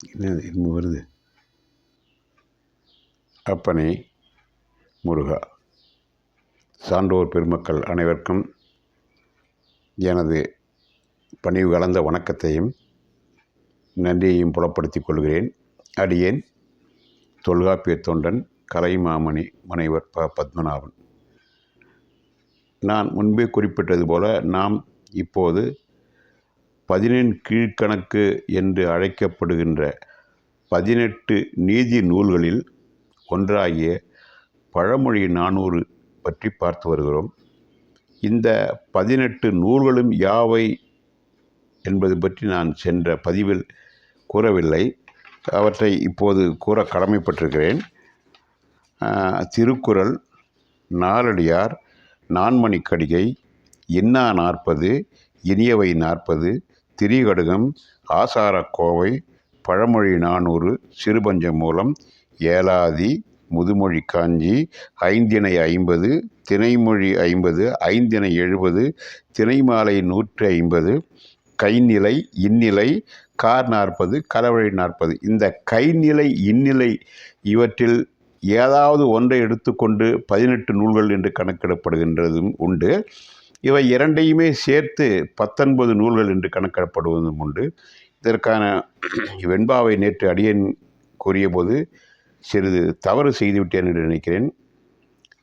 என்ன இன்னும் வருது. அப்பனே முருகா சான்றோர் பெருமக்கள் அனைவருக்கும் எனது பணிவு கலந்த வணக்கத்தையும் நன்றியையும் புலப்படுத்திக் கொள்கிறேன். அடியேன் தொல்காப்பிய தொண்டன் கலைமாமணி முனைவர் ப. பத்மநாபன். நான் முன்பே குறிப்பிட்டது போல நாம் இப்போது பதினெண் கீழ்க்கணக்கு என்று அழைக்கப்படுகின்ற பதினெட்டு நீதி நூல்களில் ஒன்றாகிய பழமொழி நானூறு பற்றி பார்த்து வருகிறோம். இந்த பதினெட்டு நூல்களும் யாவை என்பது பற்றி நான் சென்ற பதிவில் கூறவில்லை. அவற்றை இப்போது கூற கடமைப்பட்டிருக்கிறேன். திருக்குறள் நாலடியார் நான்மணிக்கடிகை இன்னா நாற்பது இனியவை நாற்பது திரிகடுகம் ஆசாரக்கோவை பழமொழி நானூறு சிறுபஞ்சம் மூலம் ஏலாதி முதுமொழி காஞ்சி ஐந்திணை ஐம்பது திணைமொழி ஐம்பது ஐந்திணை எழுபது திணைமாலை நூற்றி ஐம்பது கைநிலை இந்நிலை கார் நாற்பது கலவழி நாற்பது. இந்த கைநிலை இந்நிலை இவற்றில் ஏதாவது ஒன்றை எடுத்துக்கொண்டு பதினெட்டு நூல்கள் என்று கணக்கிடப்படுகின்றதும் உண்டு. இவை இரண்டையுமே சேர்த்து பத்தொன்பது நூல்கள் என்று கணக்கிடப்படுவதும் உண்டு. இதற்கான வெண்பாவை நேற்று அடியன் கூறியபோது சிறிது தவறு செய்துவிட்டேன் என்று நினைக்கிறேன்.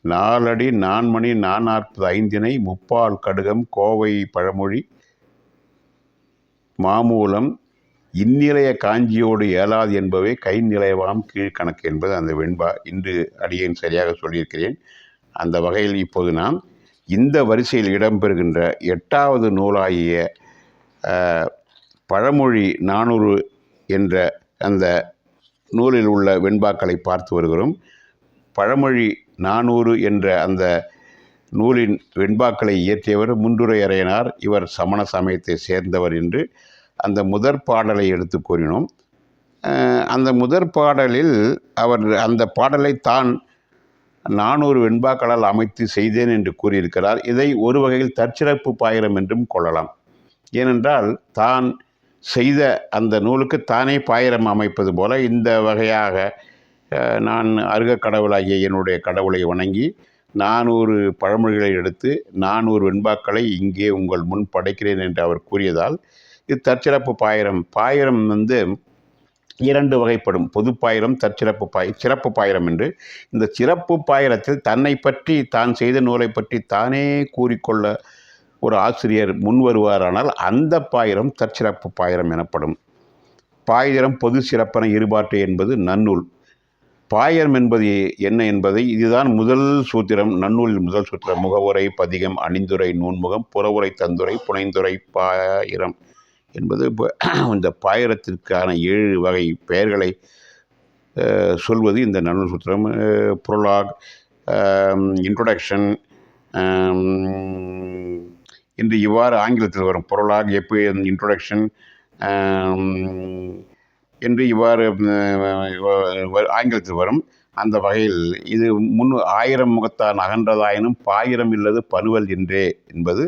நாலடி நான்மணி நான் நாற்பது ஐந்தினை முப்பால் கடுகம் கோவை பழமொழி மாமூலம் இந்நிலைய காஞ்சியோடு ஏலாது என்பவை கை நிலையவாம் கீழ்கணக்கு என்பது அந்த வெண்பா இன்று அடியேன் சரியாக சொல்லியிருக்கிறேன். அந்த வகையில் இப்போது நாம் இந்த வரிசையில் இடம்பெறுகின்ற எட்டாவது நூலாகிய பழமொழி நானூறு என்ற அந்த நூலில் உள்ள வெண்பாக்களை பார்த்து வருகிறோம். பழமொழி நானூறு என்ற அந்த நூலின் வெண்பாக்களை இயற்றியவர் முன்றுரையறையனார் இவர் சமண சமயத்தை சேர்ந்தவர் என்று அந்த முதற் பாடலை எடுத்து கூறினோம். அந்த முதற் பாடலில் அவர் அந்த பாடலை தான் நானூறு வெண்பாக்களால் அமைத்து செய்தேன் என்று கூறியிருக்கிறார். இதை ஒரு வகையில் தற்சிறப்பு பாயிரம் என்றும் கொள்ளலாம். ஏனென்றால் தான் செய்த அந்த நூலுக்கு தானே பாயிரம் அமைப்பது போல இந்த வகையாக நான் அருக கடவுளாகிய என்னுடைய கடவுளை வணங்கி நானூறு பழமொழிகளை எடுத்து நானூறு வெண்பாக்களை இங்கே உங்கள் முன் படைக்கிறேன் என்று அவர் கூறியதால் இது தற்சிறப்பு பாயிரம். பாயிரம் வந்து இரண்டு வகைப்படும். பொது பாயிரம் தற்சிறப்பு பாய் சிறப்பு பாயிரம் என்று. இந்த சிறப்பு பாயிரத்தில் தன்னை பற்றி தான் செய்த நூலை பற்றி தானே கூறிக்கொள்ள ஒரு ஆசிரியர் முன் வருவாரானால் அந்த பாயிரம் தற்சிறப்பு பாயிரம் எனப்படும். பாயிரம் பொது சிறப்பன இருபாட்டு என்பது நன்னூல். பாயிரம் என்பது என்ன என்பதை இதுதான் முதல் சூத்திரம். நன்னூலில் முதல் சூத்திரம். முகவுரை பதிகம் அணிந்துரை நூன்முகம் புறவுரை தந்துரை புனைந்துரை பாயிரம். என்பது இந்த பாயிரத்திற்கான ஏழு வகை பெயர்களை சொல்வது இந்த நன்னூல் சூத்திரம். புரலாக் இன்ட்ரொடக்ஷன் என்று இவ்வாறு ஆங்கிலத்தில் வரும். புரலாக் எப்போ இன்ட்ரொடக்ஷன் என்று இவ்வாறு ஆங்கிலத்தில் வரும். அந்த வகையில் இது முன் ஆயிரம் முகத்தான் அகன்றதாயினும் பாயிரம் இல்லது பனுவல் என்றே என்பது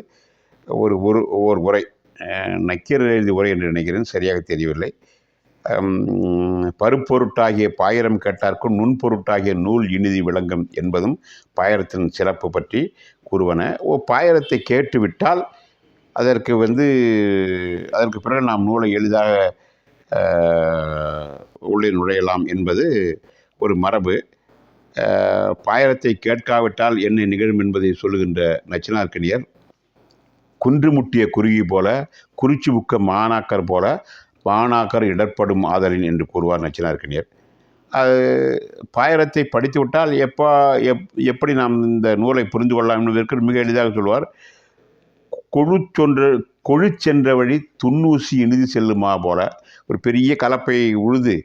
ஒரு ஒரு ஒரு உரை. நக்கீரர் எழுதி உரை என்று நினைக்கிறேன் சரியாக தெரியவில்லை. பருப்பொருட்டாகிய பாயிரம் கேட்டார்க்கும் நுண்பொருட்டாகிய நூல் இனிதி விளங்கும் என்பதும் பாயிரத்தின் சிறப்பு பற்றி கூறுவன. ஓ பாயிரத்தை கேட்டுவிட்டால் அதற்கு வந்து அதற்கு பிறகு நாம் நூலை எளிதாக உள்ளே நுழையலாம் என்பது ஒரு மரபு. பாயிரத்தை கேட்காவிட்டால் என்ன நிகழும் என்பதை சொல்லுகின்ற நச்சினார்க்கணியர் குன்று முட்டிய குருவி போல குறிச்சி புக்க மாணாக்கர் போல மாணாக்கர் இடர்படும் ஆதலின் என்று கூறுவார் நச்சினார்க்கணியர். அது பாயிரத்தை படித்து விட்டால் எப்போ எப் எப்படி நாம் இந்த நூலை புரிந்து கொள்ளலாம் என்பதற்கு மிக எளிதாக சொல்வார். கொழுச்சொன்ற கொழுச்சென்ற வழி துண்ணூசி இனிது செல்லுமா போல ஒரு பெரிய கலப்பை உழுது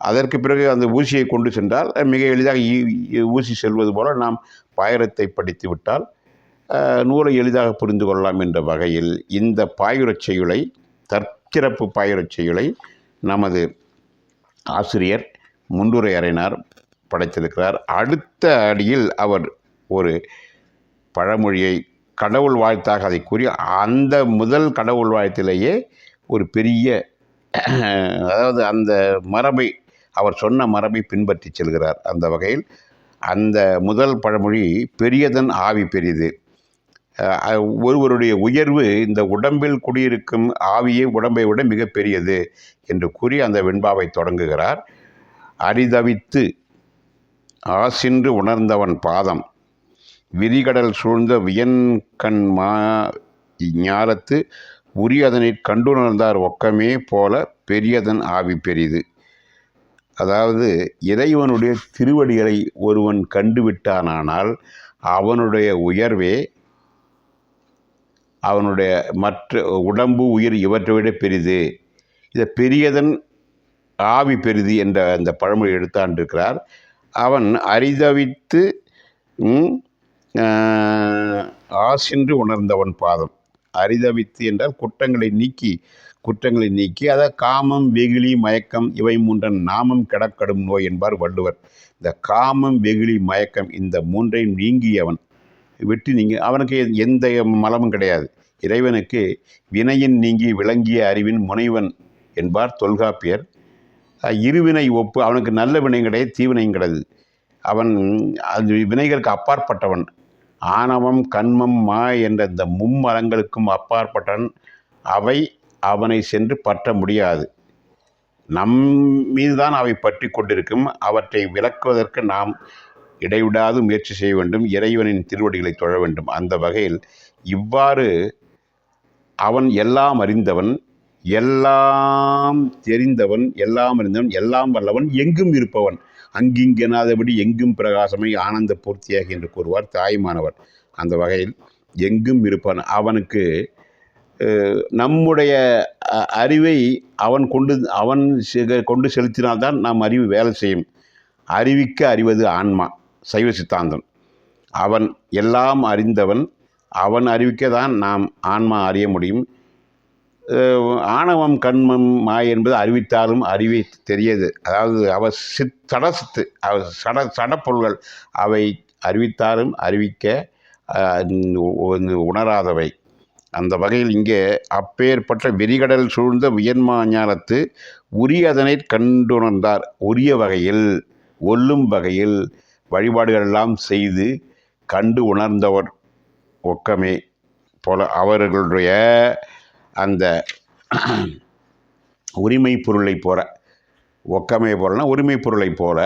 அதற்கு பிறகு அந்த ஊசியை கொண்டு சென்றால் மிக எளிதாக ஈ- ஊசி செல்வது போல நாம் பாயிரத்தை படித்து விட்டால் நூலை எளிதாக புரிந்து கொள்ளலாம் என்ற வகையில் இந்த பாயுரச் செய்யுளை தற்சிறப்பு பாயுரச் செய்யுளை நமது ஆசிரியர் முன்னுரை அறையினார் படைத்திருக்கிறார். அடுத்த அடியில் அவர் ஒரு பழமொழியை கடவுள் வாழ்த்தாக அதை கூறி அந்த முதல் கடவுள் வாழ்த்திலேயே ஒரு பெரிய அதாவது அந்த மரபை அவர் சொன்ன மரபை பின்பற்றி செல்கிறார். அந்த வகையில் அந்த முதல் பழமொழி பெரியதன் ஆவி பெரியது ஒருவருடைய உயர்வு இந்த உடம்பில் குடியிருக்கும் ஆவியே உடம்பை விட மிகப்பெரியது என்று கூறி அந்த வெண்பாவை தொடங்குகிறார். அரிதவித்து ஆசின்று உணர்ந்தவன் பாதம். விரிகடல் சூழ்ந்த வியன்கண் மா ஞாலத்து உரியதனை கண்டுணர்ந்தார் ஒக்கமே போல பெரியதன் ஆவி பெரிது. அதாவது இறைவனுடைய திருவடிகளை ஒருவன் கண்டுவிட்டானானால் அவனுடைய உயர்வே அவனுடைய மற்ற உடம்பு உயிர் இவற்றை விட பெரிது. இதை பெரியதன் ஆவி பெரிது என்ற அந்த பழமொழி எடுத்தாண்டிருக்கிறார். அவன் அரிதவித்து ஆசின்று உணர்ந்தவன் பாதம். அரிதவித்து என்றால் குற்றங்களை நீக்கி குற்றங்களை நீக்கி அதை காமம் வெகுளி மயக்கம் இவை மூன்றன் நாமம் கிடக்கடும் நோய் என்பார் வள்ளுவர். இந்த காமம் வெகுளி மயக்கம் இந்த மூன்றையும் நீங்கியவன். விட்டு நீங்க அவனுக்கு எந்த மலமும் கிடையாது. இறைவனுக்கு வினையின் நீங்கி விளங்கிய அறிவின் முனைவன் என்பார் தொல்காப்பியர். இருவினை ஒப்பு அவனுக்கு நல்ல வினை கிடையாது தீவினையும் கிடையாது. அவன் அது வினைகளுக்கு அப்பாற்பட்டவன். ஆணவம் கண்மம் மா என்ற இந்த மும்மலங்களுக்கும் அப்பாற்பட்டவன். அவை அவனை சென்று பற்ற முடியாது. நம் மீதுதான் அவை பற்றி கொண்டிருக்கும். அவற்றை விளக்குவதற்கு நாம் இடைவிடாது முயற்சி செய்ய வேண்டும். இறைவனின் திருவடிகளை தொழ வேண்டும். அந்த வகையில் இவ்வாறு அவன் எல்லாம் அறிந்தவன் எல்லாம் தெரிந்தவன் எல்லாம் அறிந்தவன் எல்லாம் வல்லவன் எங்கும் இருப்பவன். அங்கிங்கெனாதபடி எங்கும் பிரகாசமை ஆனந்த பூர்த்தியாக என்று கூறுவார் தாய்மானவர். அந்த வகையில் எங்கும் இருப்பான். அவனுக்கு நம்முடைய அறிவை அவன் கொண்டு அவன் செ- கொண்டு செலுத்தினால்தான் நாம் அறிவு வேலை செய்யும். அறிவிக்க அறிவது ஆன்மா சைவ சித்தாந்தம். அவன் எல்லாம் அறிந்தவன் அவன் அறிவிக்க தான் நாம் ஆன்மா அறிய முடியும். ஆணவம் கண்மம் மாய் என்பது அறிவித்தாலும் அறிவி தெரியாது. அதாவது அவ சித் சடசித்து அவ சட சடப்பொருள்கள் அவை அறிவித்தாலும் அறிவிக்க உணராதவை. அந்த வகையில் இங்கே அப்பேற்பட்ட விரிகடல் சூழ்ந்த வியன்மா ஞானத்து உரியதனை கண்டுணர்ந்தார். உரிய வகையில் ஒல்லும் வகையில் வழிபாடுகள் எல்லாம் செய்து கண்டு உணர்ந்தவர். ஒக்கமே போல அவர்களுடைய அந்த உரிமை பொருளை போல ஒக்கமை போலனா உரிமை பொருளை போல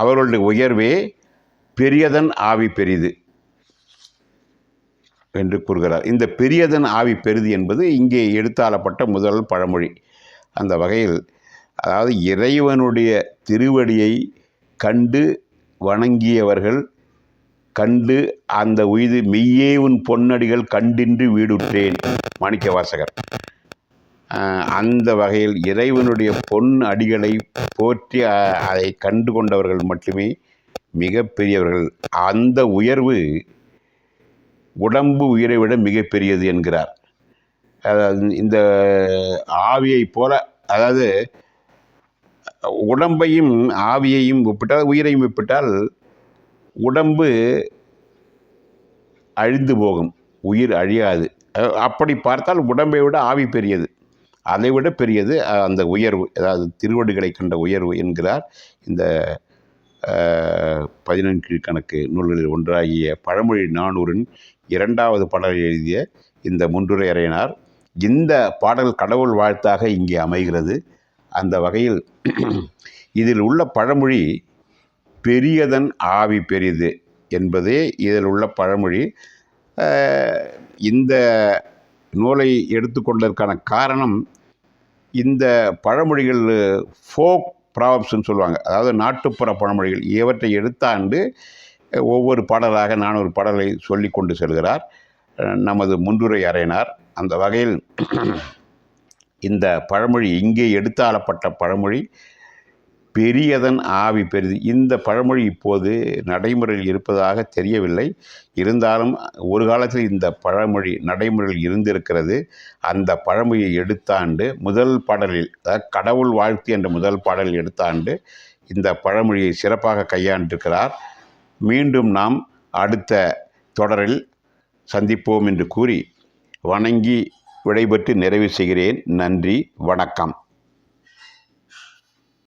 அவர்களுடைய உயர்வே பெரியதன் ஆவி பெரிது என்று கூறுகிறார். இந்த பெரியதன் ஆவி பெரிது என்பது இங்கே எடுத்தாளப்பட்ட முதல் பழமொழி. அந்த வகையில் அதாவது இறைவனுடைய திருவடியை கண்டு வணங்கியவர்கள் கண்டு அந்த உய்து மெய்யே உன் பொன்னடிகள் கண்டின்றி வீடுற்றேன். மாணிக்க வாசகர் அந்த வகையில் இறைவனுடைய பொன் அடிகளை போற்றி அதை கண்டு கொண்டவர்கள் மட்டுமே மிகப்பெரியவர்கள் அந்த உயர்வு உடம்பு உயிரை விட மிகப்பெரியது என்கிறார். அதாவது இந்த ஆவியைப் போல அதாவது உடம்பையும் ஆவியையும் ஒப்பிட்டால் உயிரையும் ஒப்பிட்டால் உடம்பு அழிந்து போகும். உயிர் அழியாது. அப்படி பார்த்தால் உடம்பை விட ஆவி பெரியது. அதை விட பெரியது அந்த உயர்வு. அதாவது திருவடிகளை கண்ட உயர்வு என்கிறார். இந்த பதினெண்கு கணக்கு நூல்களில் ஒன்றாகிய பழமொழி நானூரின் இரண்டாவது பாடல் எழுதிய இந்த முன்றுரை அறையினார் இந்த பாடல் கடவுள் வாழ்த்தாக இங்கே அமைகிறது. அந்த வகையில் இதில் உள்ள பழமொழி பெரியதன் ஆவி பெரிது என்பதே இதில் உள்ள பழமொழி. இந்த நூலை எடுத்துக்கொண்டதற்கான காரணம் இந்த பழமொழிகள் ஃபோக் ப்ராப்ஸ்ன்னு சொல்லுவாங்க. அதாவது நாட்டுப்புற பழமொழிகள். இவற்றை எடுத்தாண்டு ஒவ்வொரு பாடலாக நான் ஒரு பாடலை சொல்லி கொண்டு செல்கிறார். நமது முன்றுரை அறையினார். அந்த வகையில் இந்த பழமொழி இங்கே எடுத்தாளப்பட்ட பழமொழி. பெரியதன் ஆவி பெரிது. இந்த பழமொழி இப்போது நடைமுறையில் இருப்பதாக தெரியவில்லை. இருந்தாலும் ஒரு காலத்தில் இந்த பழமொழி நடைமுறையில் இருந்திருக்கிறது. அந்த பழமொழியை எடுத்தாண்டு முதல் பாடலில் அதாவது கடவுள் வாழ்த்து என்ற முதல் பாடலில் எடுத்தாண்டு இந்த பழமொழியை சிறப்பாக கையாண்டிருக்கிறார். மீண்டும் நாம் அடுத்த தொடரில் சந்திப்போம் என்று கூறி வணங்கி விடைபெற்று நிறைவு செய்கிறேன். நன்றி வணக்கம்.